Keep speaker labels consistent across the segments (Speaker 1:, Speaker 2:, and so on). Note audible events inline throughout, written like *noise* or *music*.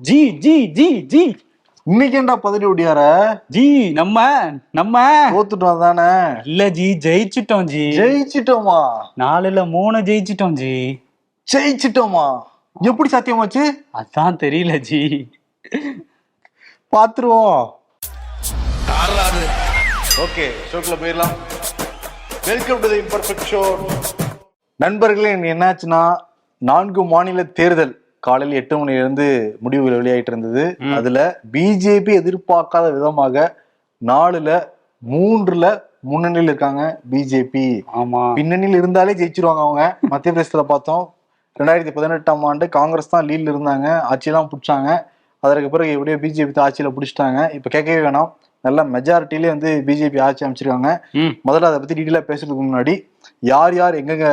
Speaker 1: G G G G.
Speaker 2: இன்னைக்கு ஏன்டா பதறி ஓடியார?
Speaker 1: ஜி நம்ம நம்ம.
Speaker 2: தோத்துட்டோம் தானே
Speaker 1: இல்ல ஜி ஜெயிச்சிட்டோம் ஜி.
Speaker 2: ஜெயிச்சிட்டோமா?
Speaker 1: நாலுல மூணு ஜெயிச்சிட்டோம் ஜி.
Speaker 2: ஜெயிச்சிட்டோமா? எப்படி சாத்தியமாச்சு
Speaker 1: அதான் தெரியல ஜி.
Speaker 2: பாத்துருவோம். ஓகே ஷோக்குள்ள போயிடலாம். Welcome to the imperfect show நண்பர்களே என்னாச்சுன்னா நான்கு மாநில தேர்தல். காலையில் எட்டு மணில இருந்து முடிவுகள் வெளியாயிட்டு இருந்தது. அதுல பிஜேபி எதிர்பார்க்காத விதமாக நாலுல மூன்றுல முன்னணியில் இருக்காங்க பிஜேபி.
Speaker 1: ஆமா.
Speaker 2: பின்னணியில் இருந்தாலே ஜெயிச்சிருவாங்க அவங்க. மத்திய பிரதேசத்துல பார்த்தோம் ரெண்டாயிரத்தி பதினெட்டாம் ஆண்டு காங்கிரஸ் தான் லீட்ல இருந்தாங்க. ஆட்சியெல்லாம் பிடிச்சாங்க. அதற்கு பிறகு எப்படியோ பிஜேபி தான் ஆட்சியில பிடிச்சிட்டாங்க. இப்ப கேட்கவே வேணாம். நல்ல மெஜாரிட்டிலே வந்து பிஜேபி ஆட்சி அமைச்சிருக்காங்க. முதல்ல அதை பத்தி டீட்டெயிலா பேசுறதுக்கு முன்னாடி யார் யார் எங்கெங்க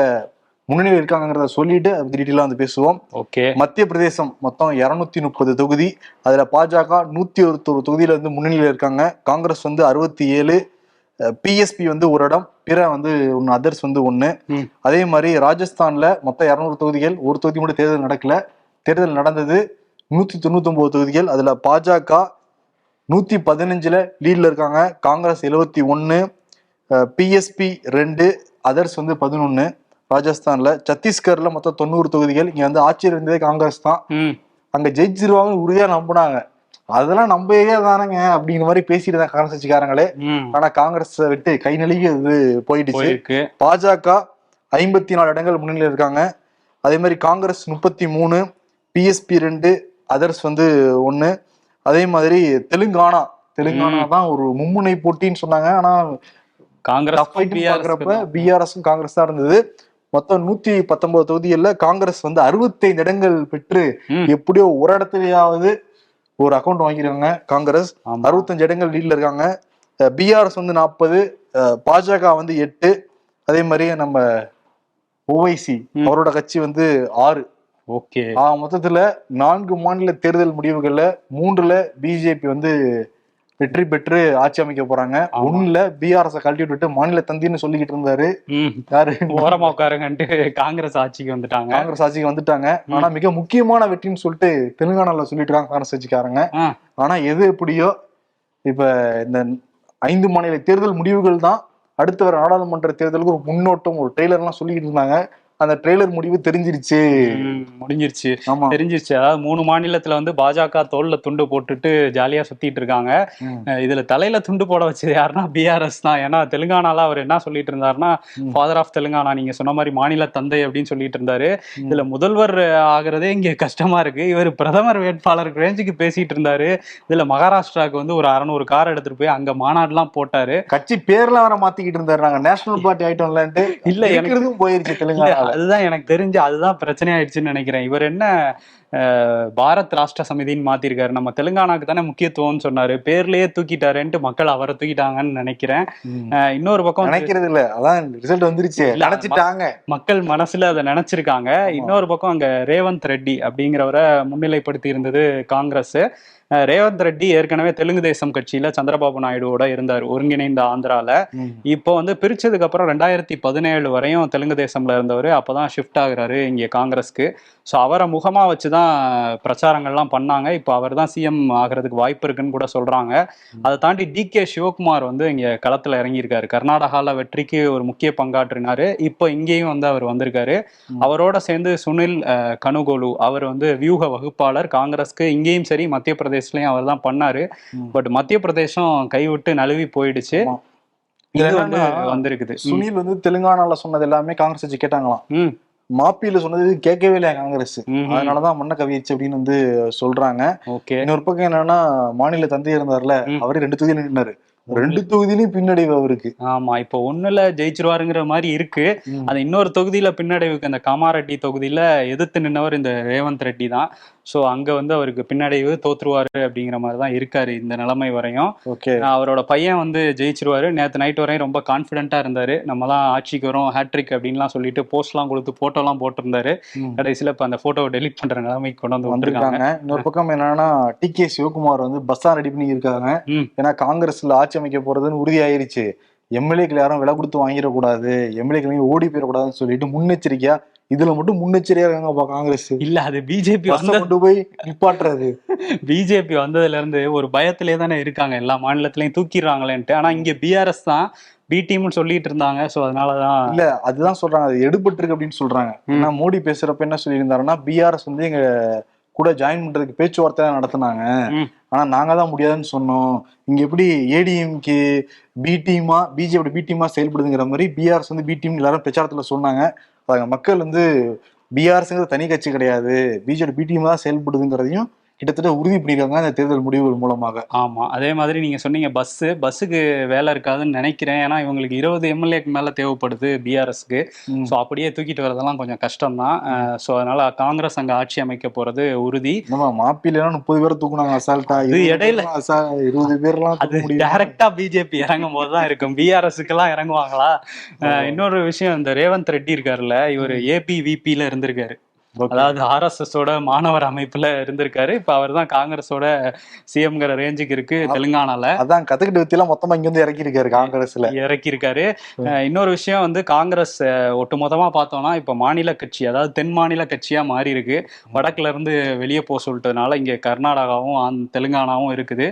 Speaker 2: முன்னணியில் இருக்காங்கிறத சொல்லிட்டு அதை பத்தி டீட்டெயிலா வந்து பேசுவோம்.
Speaker 1: ஓகே
Speaker 2: மத்திய பிரதேசம் மொத்தம் இருநூத்தி முப்பது தொகுதி. அதுல பாஜக நூத்தி ஒருத்தொரு தொகுதியில வந்து முன்னணியில இருக்காங்க. காங்கிரஸ் வந்து அறுபத்தி ஏழு பிஎஸ்பி வந்து ஒரு இடம் பிற வந்து ஒன்று அதர்ஸ் வந்து ஒன்று. அதே மாதிரி ராஜஸ்தான்ல மொத்தம் இரநூறு தொகுதிகள் ஒரு தொகுதி மட்டும் தேர்தல் நடக்கல. தேர்தல் நடந்தது நூத்தி தொண்ணூத்தி தொகுதிகள். அதுல பாஜக நூத்தி பதினஞ்சுல லீட்ல இருக்காங்க. காங்கிரஸ் எழுவத்தி ஒன்னு பிஎஸ்பி ரெண்டு அதர்ஸ் வந்து பதினொன்னு. ராஜஸ்தான்ல சத்தீஸ்கர்ல மொத்தம் தொண்ணூறு தொகுதிகள். இங்க வந்து ஆட்சியில் இருந்ததே காங்கிரஸ் தான். அங்க ஜெயிச்சிருவாங்கன்னு உறுதியா நம்பினாங்க. அதெல்லாம் ஏரியா தானங்க அப்படிங்கிற மாதிரி பேசிட்டு தான் காங்கிரஸ் கட்சிக்காரங்களே. ஆனா காங்கிரஸ் விட்டு கை நழுவி அது போயிடுச்சு. பாஜக ஐம்பத்தி நாலு இடங்கள் முன்னிலையில் இருக்காங்க. அதே மாதிரி காங்கிரஸ் முப்பத்தி மூணு பிஎஸ்பி ரெண்டு அதர்ஸ் வந்து ஒண்ணு. அதே மாதிரி தெலுங்கானா தெலுங்கானா தான் ஒரு மும்முனை போட்டின்னு சொன்னாங்க. ஆனா
Speaker 1: காங்கிரஸ்
Speaker 2: பிஆர்எஸும் காங்கிரஸ் தான் இருந்தது. மொத்தம் நூத்தி பத்தொன்பது தொகுதிகள்ல காங்கிரஸ் வந்து அறுபத்தைந்து இடங்கள் பெற்று. எப்படியோ ஒரு இடத்துலயாவது ஒரு அக்கௌண்ட் வாங்கிருக்காங்க காங்கிரஸ். அறுபத்தஞ்சு இடங்கள் லீட்ல இருக்காங்க பிஆர்எஸ் வந்து நாற்பது பாஜக வந்து எட்டு அதே மாதிரி நம்ம ஓவைசி. அவரோட கட்சி வந்து ஆறு
Speaker 1: ஓகே
Speaker 2: ஆ, மொத்தத்துல நான்கு மாநில தேர்தல் முடிவுகள்ல மூன்றுல பிஜேபி வந்து வெற்றி பெற்று ஆட்சி அமைக்க போறாங்க. ஒண்ணுல பிஆர்எஸ் கழட்டி விட்டுட்டு மாநில தந்தின்னு சொல்லிக்கிட்டு இருந்தாரு. யாரு?
Speaker 1: ஓரமா உட்காருங்கன்ட்டு காங்கிரஸ் ஆட்சிக்கு வந்துட்டாங்க.
Speaker 2: காங்கிரஸ் ஆட்சிக்கு வந்துட்டாங்க. ஆனா மிக முக்கியமான வெற்றின்னு சொல்லிட்டு தெலுங்கானால சொல்லிட்டு இருக்காங்க காங்கிரஸ் கட்சிக்காரங்க ஆனா எது எப்படியோ இப்ப இந்த ஐந்து மாநில தேர்தல் முடிவுகள் தான். அடுத்து வர நாடாளுமன்ற தேர்தலுக்கு ஒரு முன்னோட்டம் ஒரு ட்ரெய்லர் எல்லாம் சொல்லிக்கிட்டு இருந்தாங்க. அந்த ட்ரெய்லர் முடிவு தெரிஞ்சிருச்சு.
Speaker 1: முடிஞ்சிருச்சு.
Speaker 2: ஆமா.
Speaker 1: தெரிஞ்சிருச்சு. அதாவது மூணு மாநிலத்துல வந்து பாஜக தோல்ல துண்டு போட்டுட்டு ஜாலியா சுத்திட்டு இருக்காங்க. இதுல தலையில துண்டு போட வச்சது யாருன்னா பிஆர்எஸ் தான். ஏன்னா தெலுங்கானால அவர் என்ன சொல்லிட்டு இருந்தாருன்னா. ஃபாதர் ஆஃப் தெலுங்கானா நீங்க சொன்ன மாதிரி மாநில தந்தை அப்படின்னு சொல்லிட்டு இருந்தாரு. இதுல முதல்வர் ஆகுறதே இங்க கஷ்டமா இருக்கு. இவர் பிரதமர் வேட்பாளர் ரேஞ்சுக்கு பேசிட்டு இருந்தாரு. இதுல மகாராஷ்டிராவுக்கு வந்து ஒரு அறநூறு கார் எடுத்துட்டு போய் அங்க மாநாடுலாம் போட்டாரு.
Speaker 2: கட்சி பேர்ல வர மாத்திக்கிட்டு இருந்தாரு. நாங்க நேஷனல் பார்ட்டி ஆயிட்டோம்லன்ட்டு
Speaker 1: இல்ல எனக்கு
Speaker 2: போயிருச்சு
Speaker 1: இல்ல
Speaker 2: தெலுங்கானால.
Speaker 1: அதுதான் எனக்கு தெரிஞ்சு அதுதான் பிரச்சனை ஆயிடுச்சுன்னு நினைக்கிறேன். இவர் என்ன பாரத் ராஷ்டிர சமிதின்னு மாத்திருக்காரு. நம்ம தெலுங்கானாக்கு தானே முக்கியத்துவம்னு சொன்னாரு. பேர்லயே தூக்கிட்டாருன்ட்டு மக்கள் அவரை தூக்கிட்டாங்கன்னு நினைக்கிறேன். இன்னொரு பக்கம்
Speaker 2: நினைக்கிறது இல்ல. அதான் ரிசல்ட் வந்துருச்சு. நினைச்சிட்டாங்க.
Speaker 1: மக்கள் மனசுல அதை நினைச்சிருக்காங்க. இன்னொரு பக்கம் அங்க ரேவந்த் ரெட்டி அப்படிங்கிறவரை முன்னிலைப்படுத்தி இருந்தது காங்கிரஸ். ரேவந்த் ரெட்டி ஏற்கனவே தெலுங்கு தேசம் கட்சியில சந்திரபாபு நாயுடுவோட இருந்தார் ஒருங்கிணைந்த ஆந்திரால. இப்போ வந்து பிரிச்சதுக்கு அப்புறம் ரெண்டாயிரத்தி பதினேழு வரையும் தெலுங்கு தேசம்ல இருந்தவர். அப்பதான் ஷிஃப்ட் ஆகுறாரு இங்க காங்கிரஸ்க்கு. ஸோ அவரை முகமா வச்சுதான் பிரச்சாரங்கள்லாம் பண்ணாங்க. இப்போ அவர் தான் சிஎம் ஆகிறதுக்கு வாய்ப்பு இருக்குன்னு கூட சொல்றாங்க. அதை தாண்டி டி கே சிவகுமார் வந்து இங்க களத்துல இறங்கியிருக்காரு. கர்நாடகால வெற்றிக்கு ஒரு முக்கிய பங்காற்றினாரு. இப்போ இங்கேயும் வந்து அவர் வந்திருக்காரு. அவரோட சேர்ந்து சுனில் கனுகோலு அவர் வந்து வியூக வகுப்பாளர். காங்கிரஸ்க்கு இங்கேயும் சரி மத்திய பிரதேசலயும் அவர் தான் பண்ணாரு. பட் மத்திய பிரதேசம் கைவிட்டு நழுவி போயிடுச்சு. இது வந்து வந்திருக்குது.
Speaker 2: சுனில் வந்து தெலுங்கானால சொன்னது எல்லாமே காங்கிரஸ் கட்சி கேட்டாங்களாம். மாப்பியில சொன்னது கேட்கவே இல்லையா காங்கிரஸ். அதனாலதான் மண்ண கவிச்சு அப்படின்னு வந்து சொல்றாங்க இன்னொரு பக்கம் என்னன்னா மாநில தந்தை இருந்தார்ல. அவரே ரெண்டு தொகுதியில நின்னாரு ரெண்டு தொகுதியிலயும் பின்னடைவு அவருக்கு.
Speaker 1: ஆமா இப்போ ஒண்ணுல ஜெயிச்சிருவாருங்கிற மாதிரி இருக்கு. அது இன்னொரு தொகுதியில பின்னடைவுக்கு அந்த காமாரெட்டி தொகுதியில எதிர்த்து நின்னவர் இந்த ரேவந்த் ரெட்டி தான். சோ அங்க வந்து அவருக்கு பின்னடைவு தோத்துருவாரு அப்படிங்கிற மாதிரி தான் இருக்காரு இந்த நிலைமை வரையும். அவரோட பையன் வந்து ஜெயிச்சிருவாரு. நேத்து நைட் வரையும் ரொம்ப கான்பிடென்ட்டா இருந்தாரு. நம்ம தான் ஆட்சிக்கு வரோம் ஹேட்ரிக் அப்படின்லாம் சொல்லிட்டு போஸ்ட்லாம் கொடுத்து போட்டோலாம் போட்டிருந்தாரு.
Speaker 2: ம்.
Speaker 1: கடைசியில இப்ப அந்த போட்டோவை டெலிட் பண்ற நிலைமைக்கு கொண்டு வந்து வந்திருக்காங்க.
Speaker 2: இன்னொரு பக்கம் என்னன்னா டி கே சிவகுமார் வந்து பஸ்ஸா ரெடி பண்ணி இருக்காங்க. ஏன்னா காங்கிரஸ்ல ஆட்சி அமைக்க போறதுன்னு உறுதி ஆயிருச்சு எம்எல்ஏக்கள் யாரும் விலை கொடுத்து வாங்கிடக்கூடாது. எம்எல்ஏக்கள் ஓடி போயிடக்கூடாதுன்னு சொல்லிட்டு முன்னெச்சரிக்கையா இதுல மட்டும் முன்னெச்சரியா இருக்காங்கப்பா காங்கிரஸ்.
Speaker 1: இல்ல அது பிஜேபி
Speaker 2: கொண்டு போய் நிப்பாட்டுறது.
Speaker 1: பிஜேபி வந்ததுல இருந்து ஒரு பயத்திலே தானே இருக்காங்க. எல்லா மாநிலத்திலயும் தூக்கிடுறாங்களேன்ட்டு. ஆனா இங்க பிஆர்எஸ் தான் பி டீம்னு சொல்லிட்டு இருந்தாங்க. சோ அதனாலதான்
Speaker 2: இல்ல அதுதான் சொல்றாங்க. அது எடுபட்டு இருக்கு அப்படின்னு சொல்றாங்க. ஏன்னா மோடி பேசுறப்ப என்ன சொல்லியிருந்தாருன்னா பிஆர்எஸ் வந்து எங்க கூட ஜாயின் பண்றதுக்கு பேச்சுவார்த்தை தான் நடத்துனாங்க. ஆனா நாங்க தான் முடியாதுன்னு சொன்னோம். இங்க எப்படி ஏடிஎம்கே பி டீமா பிஜேபி பி டீமா செயல்படுதுங்கிற மாதிரி பிஆர்எஸ் வந்து பி டீம் எல்லாரும் பிரச்சாரத்துல சொன்னாங்க. மக்கள் வந்து பிஆர்எஸ்ங்கிறது தனி கட்சி கிடையாது. பிஜேபி பி டீம் தான் செயல்படுதுங்கிறதையும் கிட்டத்தட்ட உறுதி பண்ணிருக்காங்க அந்த தேர்தல் முடிவுகள் மூலமாக.
Speaker 1: ஆமா அதே மாதிரி நீங்க சொன்னீங்க பஸ் பஸ்ஸுக்கு வேலை இருக்காதுன்னு நினைக்கிறேன். ஏன்னா இவங்களுக்கு இருபது எம்எல்ஏக்கு மேல தேவைப்படுது பிஆர்எஸ்க்கு. ஸோ அப்படியே தூக்கிட்டு வரதெல்லாம் கொஞ்சம் கஷ்டம் தான் ஸோ அதனால காங்கிரஸ் அங்க ஆட்சி அமைக்க போறது உறுதி.
Speaker 2: நம்ம மாப்பிலாம் முப்பது பேரை தூக்குனாங்க அசால்ட்டா
Speaker 1: அது இடையில-
Speaker 2: இருபது பேர்லாம்
Speaker 1: அது டைரக்டா பிஜேபி இறங்கும் போது தான் இருக்கும். பிஆர்எஸ்க்கு எல்லாம் இறங்குவாங்களா? இன்னொரு விஷயம் இந்த ரேவந்த் ரெட்டி இருக்காருல்ல இவர் ஏபி விபில இருந்திருக்காரு. அதாவது ஆர்எஸ்எஸ் ஓட மாணவர் அமைப்புல இருந்திருக்காரு. இப்ப அவர் தான் காங்கிரஸோட சிஎம்ங்கிற ரேஞ்சுக்கு இருக்கு தெலுங்கானால.
Speaker 2: அதான் கத்துக்கிட்ட வித்தியெல்லாம் மொத்தமா இங்க வந்து இறக்கி இருக்காரு காங்கிரஸ்ல
Speaker 1: இறக்கி இருக்காரு இன்னொரு விஷயம் வந்து காங்கிரஸ் ஒட்டுமொத்தமா பார்த்தோம்னா இப்ப மாநில கட்சி அதாவது தென் மாநில கட்சியா மாறி இருக்கு வடக்குல இருந்து வெளியே போக சொல்லிட்டதுனால இங்க கர்நாடகாவும் தெலுங்கானாவும் இருக்குது.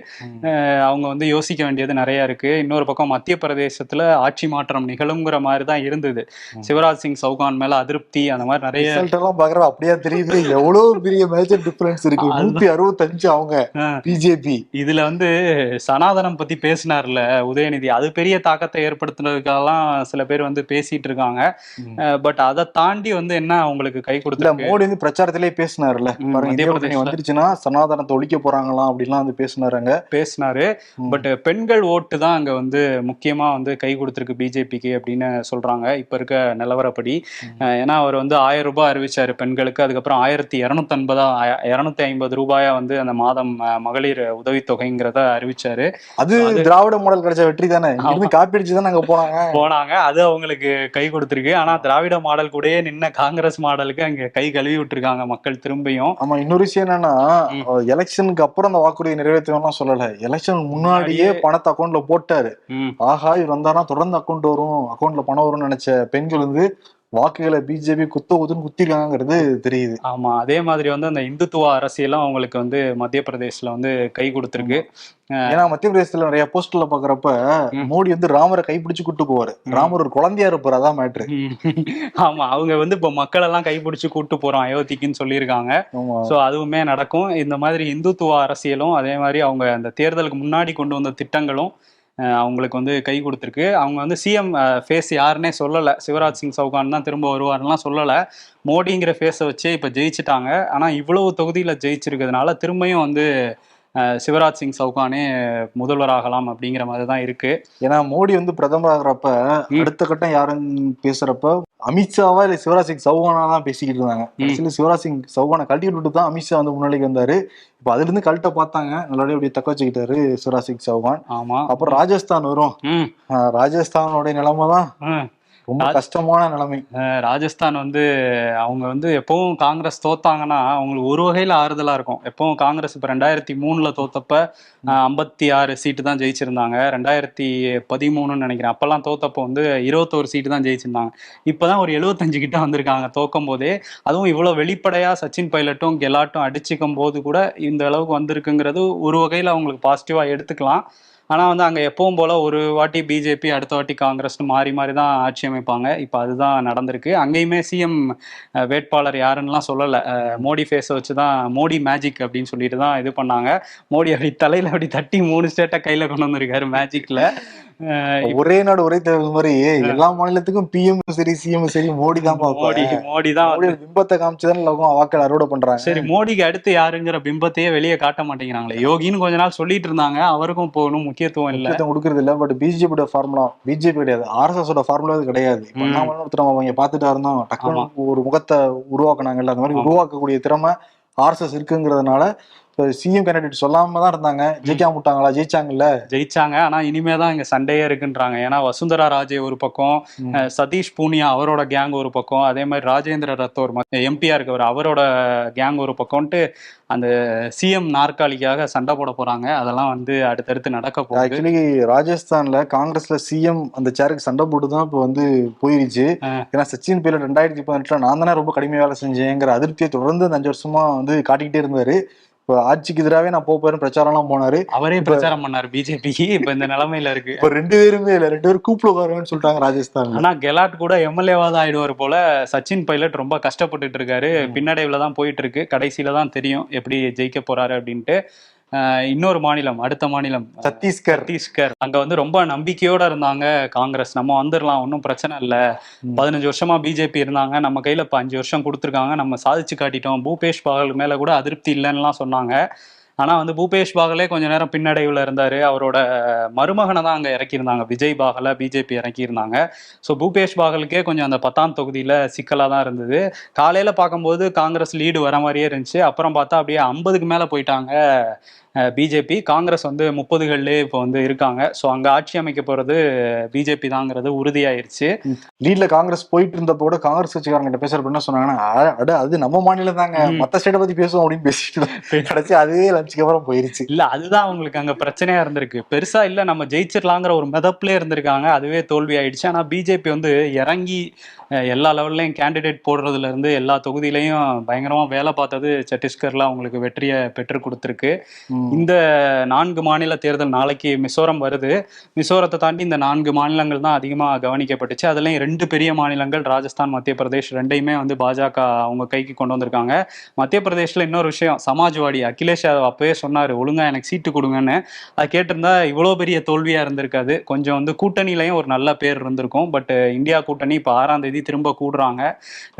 Speaker 1: அவங்க வந்து யோசிக்க வேண்டியது நிறைய இருக்கு. இன்னொரு பக்கம் மத்திய பிரதேசத்துல ஆட்சி மாற்றம் நிகழுங்கிற மாதிரி தான் இருந்தது சிவராஜ் சிங் சௌகான் மேல அதிருப்தி அந்த மாதிரி நிறைய
Speaker 2: அப்படியே தெரியுது எவ்வளவு பெரிய மேஜர் டிஃபரன்ஸ் இருக்கு. நூத்தி அறுபத்தஞ்சு அவங்க பிஜேபி
Speaker 1: இதுல வந்து சனாதனம் பத்தி பேசினார்ல உதயநிதி. அது பெரிய தாக்கத்தை ஏற்படுத்துனதுக்கெல்லாம் சில பேர் வந்து பேசிட்டு இருக்காங்க. பட் அதை தாண்டி வந்து என்ன அவங்களுக்கு கை கொடுத்துருக்கு?
Speaker 2: மோடி வந்து பிரச்சாரத்திலே
Speaker 1: பிரதேசல.
Speaker 2: வந்துருச்சுன்னா சனாதனத்தை ஒழிக்க போறாங்களாம் அப்படின்லாம் வந்து பேசினாருங்க
Speaker 1: பேசினாரு. பட் பெண்கள் ஓட்டு தான் அங்க வந்து முக்கியமா வந்து கை கொடுத்துருக்கு பிஜேபிக்கு அப்படின்னு சொல்றாங்க. இப்ப இருக்க நிலவரப்படி. ஏன்னா அவர் வந்து ஆயிரம் ரூபாய் அறிவிச்சாரு பெண்களுக்கு அதுக்கப்புறம் ஆயிரத்தி இருநூத்தி ஐம்பதா இருநூத்தி ஐம்பது ரூபாயா வந்து அந்த மாதம் மகளிர் உதவித்தொகைங்கிறத அறிவிச்சாரு.
Speaker 2: அது திராவிட மாடல் கிடைச்ச வெற்றி தானே? இருந்து காப்பி அடிச்சு தானே அங்க போனாங்க?
Speaker 1: போனாங்க. அது அவங்களுக்கு கை கொடுத்துருக்கு. ஆனா திராவிட மாடல் கூடயே நின்ன காங்கிரஸ் மாடலுக்கு அங்க கை கழுவி விட்டுருக்காங்க மக்கள் திரும்பியும்.
Speaker 2: ஆமா இன்னொரு விஷயம் என்னன்னா. எலெக்ஷனுக்கு அப்புறம் அந்த வாக்குறுதி நிறைவேற்றலாம் சொல்லல. எலெக்ஷன் முன்னாடியே பணத்தை அக்கௌண்ட்ல போட்டாரு. ஆஹா இவர் வந்தாருன்னா தொடர்ந்து அக்கௌண்ட் வரும். அக்கௌண்ட்ல பணம் வரும்னு நினைச்ச பெண்கள் வந்து வாக்குகளை பிஜேபி குத்த குத்துன்னு குத்திருக்காங்கிறது தெரியுது.
Speaker 1: ஆமா அதே மாதிரி வந்து அந்த இந்துத்துவ அரசியலும் அவங்களுக்கு வந்து மத்திய பிரதேஷ்ல வந்து கை கொடுத்துருக்கு.
Speaker 2: ஏன்னா மத்திய பிரதேசத்துல நிறைய போஸ்டர்ல பாக்குறப்ப. மோடி வந்து ராமரை கைப்பிடிச்சு கூட்டு போவாரு. ராமர் ஒரு குழந்தையா இருப்பாரு அதான் மேட்ரு.
Speaker 1: ஆமா அவங்க வந்து இப்ப மக்கள் எல்லாம் கைப்பிடிச்சு கூட்டு போறோம் அயோத்திக்குன்னு சொல்லியிருக்காங்க. சோ அதுவுமே நடக்கும். இந்த மாதிரி இந்துத்துவ அரசியலும் அதே மாதிரி அவங்க அந்த தேர்தலுக்கு முன்னாடி கொண்டு வந்த திட்டங்களும் அவங்களுக்கு வந்து கை கொடுத்துருக்கு. அவங்க வந்து சிஎம் ஃபேஸ் யாருன்னே சொல்லல. சிவராஜ் சிங் சௌகான் தான் திரும்ப வருவாருலாம் சொல்லல. மோடிங்கிற ஃபேஸை வச்சே இப்ப ஜெயிச்சிட்டாங்க. ஆனா இவ்வளவு தொகுதியில ஜெயிச்சிருக்கிறதுனால திரும்பியும் வந்து சிவராஜ் சிங் சௌகானே முதல்வராகலாம் அப்படிங்கிற மாதிரி தான் இருக்கு.
Speaker 2: ஏன்னா மோடி வந்து பிரதமர் ஆகுறப்ப. அடுத்த கட்டம் யாருன்னு பேசுறப்ப அமித்ஷாவா இல்ல சிவராஜ் சிங் சௌகானா தான் பேசிக்கிட்டு இருந்தாங்க. கடைசியில சிவராஜ் சிங் சௌகானை கழட்டி விட்டுட்டு தான் அமித்ஷா வந்து முன்னாடிக்கு வந்தாரு. இப்ப அதுல இருந்து கழட்ட பார்த்தாங்க. நல்லபடியா அப்படியே தக்க வச்சுக்கிட்டாரு சிவராஜ் சிங் சௌகான்.
Speaker 1: ஆமா.
Speaker 2: அப்புறம் ராஜஸ்தான் வரும். ராஜஸ்தானோட நிலைமை தான். ரொம்ப கஷ்டமான நிலைமை.
Speaker 1: ராஜஸ்தான் வந்து அவங்க வந்து எப்பவும் காங்கிரஸ் தோத்தாங்கன்னா அவங்களுக்கு ஒரு வகையில ஆறுதலா இருக்கும். எப்பவும் காங்கிரஸ் இப்ப ரெண்டாயிரத்தி மூணுல தோத்தப்ப ஐம்பத்தி ஆறு சீட்டு தான் ஜெயிச்சிருந்தாங்க. ரெண்டாயிரத்தி பதிமூணுன்னு நினைக்கிறேன். அப்பெல்லாம் தோத்தப்போ வந்து இருபத்தோரு சீட்டு தான் ஜெயிச்சிருந்தாங்க. இப்பதான் ஒரு எழுபத்தஞ்சு கிட்ட வந்திருக்காங்க தோக்கும் போதே. அதுவும் இவ்வளவு வெளிப்படையா சச்சின் பைலட்டும் கெலாட்டும் அடிச்சுக்கும் போது கூட இந்த அளவுக்கு வந்திருக்குங்கிறது ஒரு வகையில அவங்களுக்கு பாசிட்டிவா எடுத்துக்கலாம். ஆனா வந்து அங்க எப்பவும் போல ஒரு வாட்டி பிஜேபி அடுத்த வாட்டி காங்கிரஸ்னு மாறி மாறி தான் ஆட்சி அமைப்பாங்க. இப்ப அதுதான் நடந்திருக்கு. அங்கேயுமே சிஎம் வேட்பாளர் யாருன்னுலாம் சொல்லல. மோடி ஃபேஸை வச்சு தான் மோடி மேஜிக் அப்படின்னு சொல்லிட்டு தான் இது பண்ணாங்க. மோடி அப்படி தலையில அப்படி தட்டி மூணு ஸ்டேட்டை கையில கொண்டு வந்திருக்காரு மேஜிக்ல
Speaker 2: ஒரே நாடு ஒரே தேர்தல் மாதிரி. எல்லா மாநிலத்துக்கும் பிஎம் சரி சிஎம் சரி மோடி தான்
Speaker 1: மோடி மோடி தான்
Speaker 2: பிம்பத்தை காமிச்சுதான் லோகம் வாக்கள் அறுவடை பண்றாங்க.
Speaker 1: சரி மோடிக்கு அடுத்து யாருங்கிற பிம்பத்தையே வெளியே காட்ட மாட்டேங்கிறாங்களே. யோகின்னு கொஞ்ச நாள் சொல்லிட்டு இருந்தாங்க. அவருக்கும் போகணும் முக்கியத்துவம் இல்ல.
Speaker 2: கொடுக்கறது இல்ல. பட் பிஜேபியோட ஃபார்முலா பிஜேபி கிடையாது. ஆர்எஸ்எஸ் ஓட ஃபார்முலா கிடையாது. ஒருத்தர் அவங்க பார்த்துட்டா இருந்தோம் டக்குனு ஒரு முகத்தை உருவாக்குனாங்கல்ல. அந்த மாதிரி. உருவாக்கக்கூடிய திறமை ஆர்எஸ்எஸ் இருக்குங்கிறதுனால சிஎம் கேண்டிடேட் சொல்லாம தான் இருந்தாங்க. ஜெயிக்காம விட்டாங்களா? ஜெயிச்சாங்கல்ல?
Speaker 1: ஜெயிச்சாங்க. ஆனா இனிமே தான் இங்க சண்டையே இருக்குன்றாங்க. ஏன்னா வசுந்தரா ராஜே ஒரு பக்கம் சதீஷ் பூனியா அவரோட கேங் ஒரு பக்கம் அதே மாதிரி ராஜேந்திர ரத்தோர் எம்பியா இருக்கவர் அவரோட கேங் ஒரு பக்கம்ட்டு அந்த சிஎம் நாற்காலிக்காக சண்டை போட போறாங்க. அதெல்லாம் வந்து அடுத்தடுத்து நடக்க போகுது.
Speaker 2: ஆக்சுவலி ராஜஸ்தான்ல காங்கிரஸ்ல சிஎம் அந்த சேருக்கு சண்டை போட்டு தான் இப்போ வந்து போயிருச்சு. ஏன்னா சச்சின் பைலட் ரெண்டாயிரத்தி பதினெட்டுல நான் தானே ரொம்ப கடுமையா வேலை செஞ்சேங்கிற அதிருப்தியை தொடர்ந்து அந்த அஞ்சு வருஷமா வந்து காட்டிக்கிட்டே இருந்தாரு. இப்போ ஆட்சிக்கு எதிராகவே நான் போறேன் பிரச்சாரம்லாம் போனாரு.
Speaker 1: அவரே பிரச்சாரம் பண்ணாரு பிஜேபிக்கு இப்ப இந்த நிலைமையில இருக்கு.
Speaker 2: இப்போ ரெண்டு பேருமே இல்ல ரெண்டு பேரும் கூப்பிட உட்காருவேன்னு சொல்லிட்டாங்க ராஜஸ்தான்ல.
Speaker 1: ஆனா கெலாட் கூட எம்எல்ஏவா தான் ஆயிடுவார் போல. சச்சின் பைலட் ரொம்ப கஷ்டப்பட்டுட்டு இருக்காரு. பின்னடைவுல தான் போயிட்டு இருக்கு. கடைசியில தான் தெரியும் எப்படி ஜெயிக்க போறாரு அப்படின்ட்டு. இன்னொரு மாநிலம் அடுத்த மாநிலம்.
Speaker 2: சத்தீஸ்கர்.
Speaker 1: சத்தீஸ்கர். அங்க வந்து ரொம்ப நம்பிக்கையோட இருந்தாங்க காங்கிரஸ். நம்ம வந்துடலாம் ஒன்றும் பிரச்சனை இல்ல. பதினஞ்சு வருஷமா பிஜேபி இருந்தாங்க. நம்ம கையில இப்ப அஞ்சு வருஷம் கொடுத்துருக்காங்க. நம்ம சாதிச்சு காட்டிட்டோம். பூபேஷ் பாகல் மேல கூட அதிருப்தி இல்லைன்னுலாம் சொன்னாங்க. ஆனா வந்து பூபேஷ் பாகலே கொஞ்ச நேரம் பின்னடைவுல இருந்தாரு. அவரோட மருமகனை தான் அங்க இறக்கியிருந்தாங்க. விஜய் பாகலை பிஜேபி இறக்கியிருந்தாங்க. ஸோ பூபேஷ் பாகலுக்கே கொஞ்சம் அந்த பத்தாம் தொகுதியில சிக்கலா தான் இருந்தது. காலையில பார்க்கும்போது காங்கிரஸ் லீடு வர மாதிரியே இருந்துச்சு. அப்புறம் பார்த்தா அப்படியே ஐம்பதுக்கு மேல போயிட்டாங்க பிஜேபி. காங்கிரஸ் வந்து முப்பதுகள்லேயே இப்போ வந்து இருக்காங்க. ஸோ அங்கே ஆட்சி அமைக்க போகிறது பிஜேபி தாங்கிறது உறுதியாயிருச்சு.
Speaker 2: லீட்ல காங்கிரஸ் போயிட்டு இருந்தப்போ கூட காங்கிரஸ் கட்சிக்காரங்க கிட்ட பேசுறப்ப என்ன சொன்னாங்கன்னா "அ- அட அது நம்ம மாநிலம் தாங்க
Speaker 1: ம்.
Speaker 2: மத்த ஸ்டேட்டை பத்தி பேசுவோம் அப்படின்னு பேசிட்டு கடைசி அதுவே லஞ்சுக்கு அப்புறம் போயிருச்சு.
Speaker 1: இல்ல அதுதான் அவங்களுக்கு அங்க பிரச்சனையா இருந்திருக்கு. பெருசா இல்ல நம்ம ஜெயிச்சிடலாங்கிற ஒரு மிதப்புல இருந்திருக்காங்க. அதுவே தோல்வி ஆயிடுச்சு. ஆனா பிஜேபி வந்து இறங்கி எல்லா லெவல்லையும் கேண்டிடேட் போடுறதுல இருந்து எல்லா தொகுதியிலையும் பயங்கரமா வேலை பார்த்தது சத்தீஸ்கர்ல அவங்களுக்கு வெற்றியை பெற்று கொடுத்துருக்கு. இந்த நான்கு மாநில தேர்தல் நாளைக்கு மிசோரம் வருது. மிசோரத்தை தாண்டி இந்த நான்கு மாநிலங்கள் தான் அதிகமாக கவனிக்கப்பட்டுச்சு. அதுலயும் ரெண்டு பெரிய மாநிலங்கள் ராஜஸ்தான் மத்திய பிரதேஷ் ரெண்டையுமே வந்து பாஜக அவங்க கைக்கு கொண்டு வந்திருக்காங்க. மத்திய பிரதேஷ்ல இன்னொரு விஷயம் சமாஜ்வாடி அகிலேஷ் யாதவ் அப்பவே சொன்னாரு ஒழுங்கா எனக்கு சீட்டு கொடுங்கன்னு. அது கேட்டிருந்தா இவ்வளோ பெரிய தோல்வியா இருந்திருக்காது. கொஞ்சம் வந்து கூட்டணியிலையும் ஒரு நல்ல பேர் இருந்திருக்கும். பட் இந்தியா கூட்டணி இப்போ ஆறாம் தேதி திரும்ப கூடுறாங்க.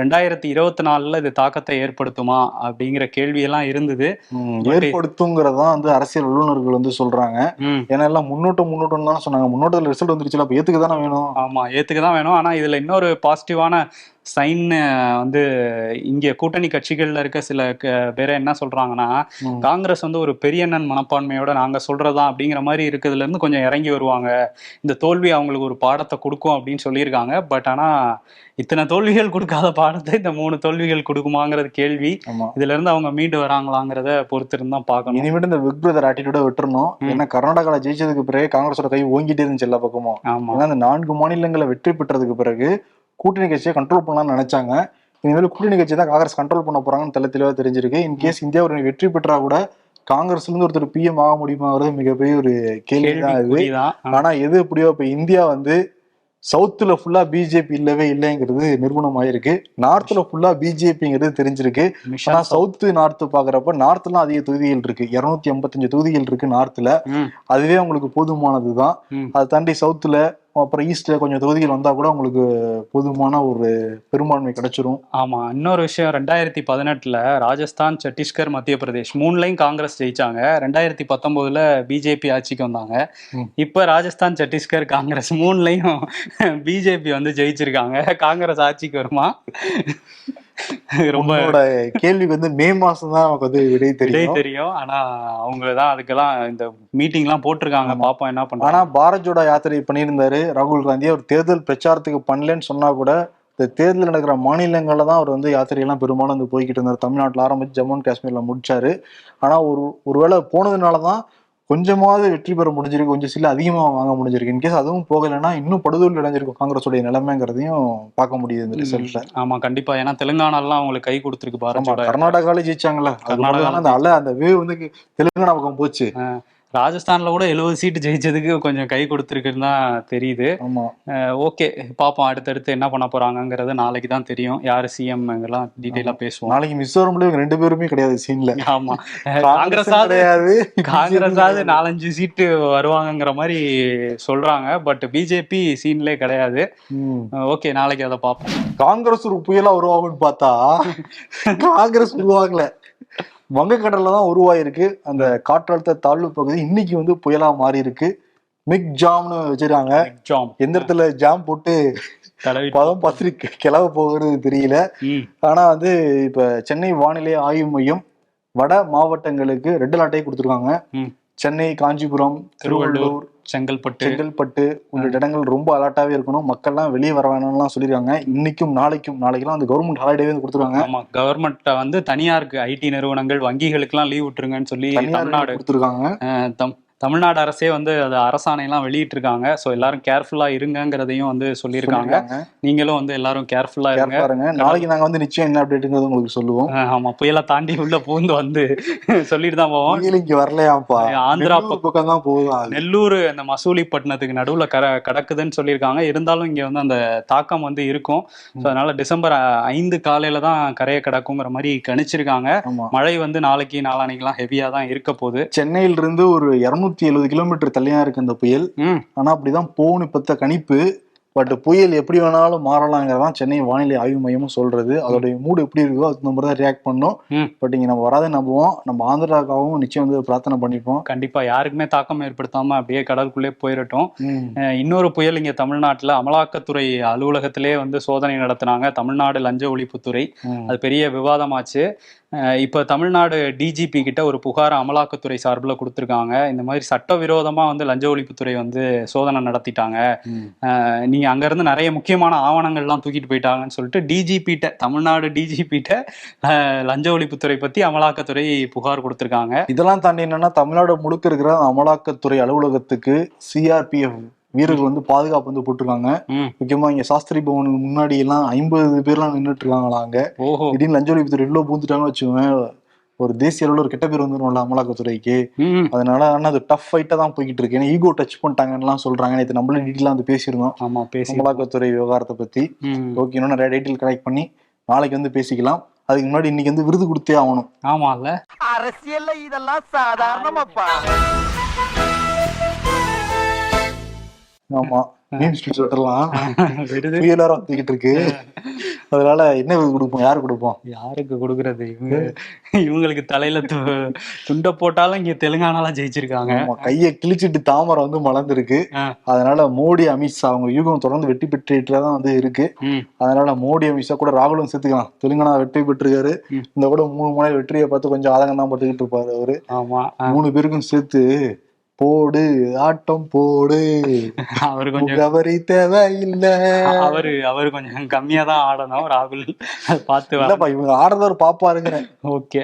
Speaker 1: ரெண்டாயிரத்தி இருபத்தி நாலுல இது தாக்கத்தை ஏற்படுத்துமா அப்படிங்கிற கேள்வியெல்லாம் இருந்தது.
Speaker 2: ஏற்படுத்துங்கிறதான் வந்து அரசியல் வல்லுநர்கள் வந்து சொல்றாங்க. ஏன்னா எல்லாம் முன்னோட்டம் முன்னோட்டம் தான் சொன்னாங்க. முன்னோட்டத்துல ரிசல்ட் வந்துருச்சுல அப்ப ஏத்துக்கு தானே வேணும்?
Speaker 1: ஆமா ஏத்துக்க தான் வேணும். ஆனா இதுல இன்னொரு பாசிட்டிவான சைன் வந்து இங்க கூட்டணி கட்சிகள்ல இருக்க சில பேரை என்ன சொல்றாங்கன்னா. காங்கிரஸ் வந்து ஒரு பெரியண்ணன் மனப்பான்மையோட நாங்க சொல்றதா அப்படிங்கிற மாதிரி இருக்கிறதுல இருந்து கொஞ்சம் இறங்கி வருவாங்க. இந்த தோல்வி அவங்களுக்கு ஒரு பாடத்தை கொடுக்கும் அப்படின்னு சொல்லியிருக்காங்க. பட் ஆனா இத்தனை தோல்விகள் கொடுக்காத பாடத்தை இந்த மூணு தோல்விகள் கொடுக்குமாங்கிறது கேள்வி. இதுல இருந்து அவங்க மீண்டு வராங்களாங்கிறத பொறுத்திருந்து தான் பார்க்கணும்.
Speaker 2: இனிமேட்டு இந்த பிக் பிரதர் ஆட்டிடியூட விட்டுறணும். ஏன்னா கர்நாடகால ஜெயிச்சதுக்கு பிறகு காங்கிரஸோட கை ஓங்கிட்டே இருந்துச்சு எல்லா பக்கமும்.
Speaker 1: ஆமா.
Speaker 2: அந்த நான்கு மாநிலங்களை வெற்றி பெற்றதுக்கு பிறகு கூட்டணி கட்சியை கண்ட்ரோல் பண்ணலாம்னு நினைச்சாங்க. இனிமேல் கூட்டணி கட்சி தான் காங்கிரஸ் கண்ட்ரோல் பண்ண போறாங்கன்னு தெள்ள தெளிவா தெரிஞ்சிருக்கு. இன்கேஸ் இந்தியா ஒரு வெற்றி பெற்றா கூட காங்கிரஸ்ல இருந்து ஒருத்தர் பிஎம் ஆக முடியுமாங்கிறது மிகப்பெரிய ஒரு கேள்வி தான் இது. ஆனா எது எப்படியோ இப்ப இந்தியா வந்து சவுத்துல ஃபுல்லா பிஜேபி இல்லவே இல்லைங்கிறது நிரூபணமாயிருக்கு நார்த்ல ஃபுல்லா பிஜேபிங்கிறது தெரிஞ்சிருக்கு. ஆனா சவுத்து நார்த் பாக்குறப்ப நார்த்லாம் அதிக தொகுதிகள் இருக்கு. இருநூத்தி எண்பத்தஞ்சு தொகுதிகள் இருக்கு நார்த்ல அதுவே உங்களுக்கு போதுமானதுதான்.
Speaker 1: ம்.
Speaker 2: அதை தாண்டி சவுத்துல அப்புறம் ஈஸ்ட்ல கொஞ்சம் தொகுதிகள் வந்தா கூட உங்களுக்கு போதுமான ஒரு பெரும்பான்மை கிடைச்சிரும்.
Speaker 1: ஆமா இன்னொரு விஷயம் ரெண்டாயிரத்தி பதினெட்டுல ராஜஸ்தான் சத்தீஸ்கர் மத்திய பிரதேஷ் மூணுலையும் காங்கிரஸ் ஜெயிச்சாங்க. ரெண்டாயிரத்தி பத்தொன்பதுல பிஜேபி ஆட்சிக்கு வந்தாங்க. இப்ப ராஜஸ்தான் சத்தீஸ்கர் காங்கிரஸ் மூணுலையும் *laughs* பிஜேபி வந்து ஜெயிச்சிருக்காங்க. காங்கிரஸ் ஆட்சிக்கு வருமா? *laughs* ரொம்ப
Speaker 2: கேள்விக்கு வந்து மே மாசம் தான் நமக்கு வந்து விடை தெரியும்.
Speaker 1: தெரியும். ஆனா அவங்க தான் அதுக்கெல்லாம் இந்த மீட்டிங் எல்லாம் போட்டிருக்காங்க. பாப்போம் என்ன
Speaker 2: ஆனா
Speaker 1: பண்றாங்க
Speaker 2: பாரத் ஜோடோ யாத்திரை பண்ணியிருந்தாரு ராகுல் காந்தி. அவர் தேர்தல் பிரச்சாரத்துக்கு பண்ணலன்னு சொன்னா கூட இந்த தேர்தல் நடக்கிற மாநிலங்கள்ல தான் அவர் வந்து யாத்திரையெல்லாம் பெரும்பாலும் வந்து போய்கிட்டு இருந்தார். தமிழ்நாட்டுல ஆரம்பிச்சு ஜம்மு அண்ட் காஷ்மீர்ல முடிச்சாரு. ஆனா ஒரு ஒருவேளை போனதுனால தான் கொஞ்சமாவது வெற்றி பெற முடிஞ்சிருக்கு கொஞ்சம் சில அதிகமா வாங்க முடிஞ்சிருக்கு. இன்கேஸ் அதுவும் போகலைன்னா இன்னும் படுதோல்வி அடைஞ்சிருக்கும் காங்கிரஸுடைய நிலைமைங்கிறதையும் பார்க்க முடியுது இந்த ரிசல்ட்ல
Speaker 1: ஆமா கண்டிப்பா. ஏன்னா தெலுங்கானாலாம் அவங்களுக்கு கை கொடுத்துருக்கு பாரத்
Speaker 2: கர்நாடகாவிலே
Speaker 1: கர்நாடகால
Speaker 2: கர்நாடகா அந்த அலை அந்த வேவ் வந்து தெலுங்கானா பக்கம் போச்சு.
Speaker 1: ராஜஸ்தான்ல கூட எழுபது சீட்டு ஜெயிச்சதுக்கு கொஞ்சம் கை கொடுத்துருக்குன்னு தான் தெரியுது. ஓகே பார்ப்போம் அடுத்தடுத்து என்ன பண்ண போறாங்கங்கிறது நாளைக்கு தான் தெரியும். யாரு சிஎம் இதெல்லாம் டீட்டெயிலா பேசுவோம்.
Speaker 2: நாளைக்கு மிசோரம்ல இவங்க ரெண்டு பேருமே கிடையாது சீன்ல
Speaker 1: ஆமா. காங்கிரஸாவது
Speaker 2: கிடையாது.
Speaker 1: காங்கிரஸாவது நாலஞ்சு சீட்டு வருவாங்கங்கிற மாதிரி சொல்றாங்க. பட் பிஜேபி சீன்லே கிடையாது. ஓகே நாளைக்கு அதை பார்ப்போம்
Speaker 2: காங்கிரஸ் ஒரு புயலா உருவாகும்னு பார்த்தா காங்கிரஸ் உருவாகல. வங்கக்கடல்ல தான் உருவாயிருக்கு. அந்த காற்றழுத்த தாழ்வு பகுதி இன்னைக்கு வந்து புயலா மாறி இருக்கு மிக் ஜாம்னு வச்சிருக்காங்க. எந்த இடத்துல ஜாம் போட்டு பதம் பத்திரிக்கை கிளம்ப போகிறது தெரியல. ஆனா வந்து இப்ப சென்னை வானிலை ஆய்வு மையம் வட மாவட்டங்களுக்கு ரெட் அலர்ட்டே கொடுத்துருக்காங்க. சென்னை காஞ்சிபுரம்
Speaker 1: திருவள்ளூர் செங்கல்பட்டு.
Speaker 2: செங்கல்பட்டு உள்ளிட்ட இடங்கள் ரொம்ப அலர்ட்டாவே இருக்கணும். மக்கள்லாம் வெளியே வர வேணாம்லாம் சொல்லியிருக்காங்க இன்னைக்கும் நாளைக்கும் நாளைக்கெல்லாம் அந்த கவர்மெண்ட் ஹாலிடேவே வந்து கொடுத்துருக்காங்க
Speaker 1: ஆமா கவர்மெண்ட் வந்து தனியாருக்கு ஐடி நிறுவனங்கள் வங்கிகளுக்கெல்லாம் லீவ் விட்டுருங்கன்னு சொல்லி தமிழ்நாடு
Speaker 2: கொடுத்துருக்காங்க.
Speaker 1: தமிழ்நாடு அரசே வந்து அது அரசாணையெல்லாம் வெளியிட்டிருக்காங்க. ஸோ எல்லாரும் கேர்ஃபுல்லா இருங்கங்கிறதையும் வந்து சொல்லியிருக்காங்க. நீங்களும் வந்து எல்லாரும் கேர்ஃபுல்லா இருங்க.
Speaker 2: நாளைக்கு நாங்க வந்து நிச்சயம் என்ன அப்டேட்டுங்கிறது உங்களுக்கு சொல்லுவோம்.
Speaker 1: அஹ், ஆமா. புயலை தாண்டி உள்ள பூந்து வந்து *laughs* சொல்லிட்டு தான் போவோம்.
Speaker 2: இங்க வரலையாப்பா.
Speaker 1: ஆந்திரா
Speaker 2: பக்கம் தான் அது.
Speaker 1: நெல்லூர் இந்த மசூலிப்பட்டினத்துக்கு நடுவுல கர கடக்குதுன்னு சொல்லியிருக்காங்க. இருந்தாலும் இங்க வந்து அந்த தாக்கம் வந்து இருக்கும். ஸோ அதனால டிசம்பர் ஐந்து காலையில தான் கரையை கடக்குங்கிற மாதிரி கணிச்சிருக்காங்க. மழை வந்து நாளைக்கு நாளானைக்கெல்லாம் ஹெவியா தான் இருக்க போகுது.
Speaker 2: சென்னையில இருந்து ஒரு இருநூத்தி எழுபது கிலோமீட்டர் தள்ளியா இருக்கு இந்த புயல். ஆனா அப்படிதான் போகணும் இப்பத்த கணிப்பு. பட் புயல் எப்படி வேணாலும் மாறலாங்கிறதான் சென்னை வானிலை ஆய்வு மையமும் சொல்றது. அதோடைய மூடு எப்படி இருக்கோ அதுக்கு நம்ம தான் ரியாக்ட் பண்ணோம். பட் இங்க நம்ம வராத நம்புவோம். நம்ம ஆந்திராக்காவும் நிச்சயம் வந்து பிரார்த்தனை பண்ணிப்போம்.
Speaker 1: கண்டிப்பா யாருக்குமே தாக்கம் ஏற்படுத்தாம அப்படியே கடலுக்குள்ளே போயிடட்டும் இன்னொரு புயல் இங்க தமிழ்நாட்டுல அமலாக்கத்துறை அலுவலகத்திலே வந்து சோதனை நடத்துனாங்க. தமிழ்நாடு லஞ்ச ஒழிப்புத்துறை. அது பெரிய விவாதமாச்சு. இப்ப தமிழ்நாடு டிஜிபி கிட்ட ஒரு புகார் அமலாக்கத்துறை சார்பில் கொடுத்துருக்காங்க. இந்த மாதிரி சட்டவிரோதமா வந்து லஞ்ச ஒழிப்புத்துறை வந்து சோதனை நடத்திட்டாங்க.
Speaker 2: ம்.
Speaker 1: அஹ் நீங்க அங்க இருந்து நிறைய முக்கியமான ஆவணங்கள்லாம் தூக்கிட்டு போயிட்டாங்கன்னு சொல்லிட்டு டிஜிபிட்ட தமிழ்நாடு டிஜிபிட்ட லஞ்ச ஒழிப்புத்துறை பத்தி அமலாக்கத்துறை புகார் கொடுத்துருக்காங்க.
Speaker 2: இதெல்லாம் தாண்டி என்னன்னா தமிழ்நாடு முழுக்க இருக்கிற அமலாக்கத்துறை அலுவலகத்துக்கு சிஆர்பிஎஃப் வீரர்கள் வந்து பாதுகாப்பு வந்து போட்டிருக்காங்க. முக்கியமா இங்க சாஸ்திரி பவனுக்கு முன்னாடி எல்லாம் ஐம்பது பேர்லாம் நின்றுட்டு இருக்காங்களா அங்க திடீர்னு லஞ்ச ஒழிப்புத்துறை உள்ள பூந்துட்டாங்கன்னு வச்சுக்கோங்க ஒரு தேசிய அளவுல ஒரு கெட்ட பேர் வந்துரும்ல அமலாக்கத்துறைக்கு. அதனால ஆனா அது டஃப் ஃபைட்டா தான் போய்கிட்டு இருக்கு. ஏன்னா ஈகோ டச் பண்ணிட்டாங்கன்னு சொல்றாங்க. நேற்று நம்மளே டீட்டெயிலாக வந்து பேசியிருந்தோம்.
Speaker 1: ஆமா பேசி
Speaker 2: அமலாக்கத்துறை விவகாரத்தை பத்தி. ஓகே இன்னும் நிறைய டீட்டெயில் கனெக்ட் பண்ணி நாளைக்கு வந்து பேசிக்கலாம். அதுக்கு முன்னாடி இன்னைக்கு வந்து விருது கொடுத்தே ஆகணும்.
Speaker 1: ஆமால
Speaker 3: அரசியல்ல இதெல்லாம் சாதாரணமாப்பா.
Speaker 2: ஆமா மீம் ஸ்ட்ரீட் விட்டுறலாம்
Speaker 1: விருது
Speaker 2: புயலாரம் வந்துகிட்டு இருக்கு. அதனால என்ன கொடுப்போம்? யாரு கொடுப்போம்?
Speaker 1: யாருக்கு கொடுக்கறது? இவங்க இவங்களுக்கு தலையில துண்டை போட்டாலும் இங்க தெலுங்கானாலாம் ஜெயிச்சிருக்காங்க.
Speaker 2: கையை கிழிச்சிட்டு தாமரை வந்து மலர்ந்துருக்கு. அதனால மோடி அமித்ஷா அவங்க யூகம் தொடர்ந்து வெற்றி பெற்றுட்டு தான் வந்து இருக்கு. அதனால மோடி அமித்ஷா கூட ராகுலும் சேர்த்துக்கலாம். தெலுங்கானா வெற்றி பெற்றிருக்காரு. இந்த கூட மூணு முறை வெற்றியை பார்த்து கொஞ்சம் ஆதங்கம் தான் பட்டுக்கிட்டு இருப்பாரு அவரு.
Speaker 1: ஆமா
Speaker 2: மூணு பேருக்கும் சேர்த்து போடு ஆட்டம் போடு. *laughs*
Speaker 1: அவரு கொஞ்சம்
Speaker 2: முகவரி தேவையில்லை.
Speaker 1: அவரு அவரு கொஞ்சம் கம்மியா தான் ஆடணும் ராகுல். பார்த்து
Speaker 2: இல்லப்பா இவங்க ஆடுறதவர் பாப்பாருங்கிறேன்
Speaker 1: ஓகே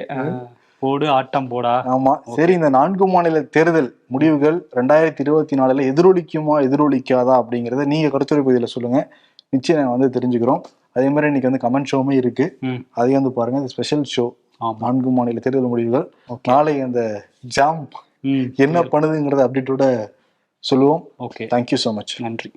Speaker 1: போடு ஆட்டம் போடா.
Speaker 2: ஆமா. சரி இந்த நான்கு மாநில தேர்தல் முடிவுகள் ரெண்டாயிரத்தி இருபத்தி நாலுல எதிரொலிக்குமா எதிரொலிக்காதா அப்படிங்கறத நீங்க கருத்துரை பகுதியில சொல்லுங்க. நிச்சயம் நாங்க வந்து தெரிஞ்சுக்கிறோம். அதே மாதிரி இன்னைக்கு வந்து கமெண்ட் ஷோவுமே இருக்கு. அதையும் வந்து பாருங்க. ஸ்பெஷல் ஷோ நான்கு மாநில தேர்தல் முடிவுகள். நாளை அந்த ஜாம் என்ன பண்ணுதுங்கிறத அப்டேட்டோட சொல்லுவோம்.
Speaker 1: ஓகே
Speaker 2: தேங்க்யூ ஸோ மச்
Speaker 1: நன்றி.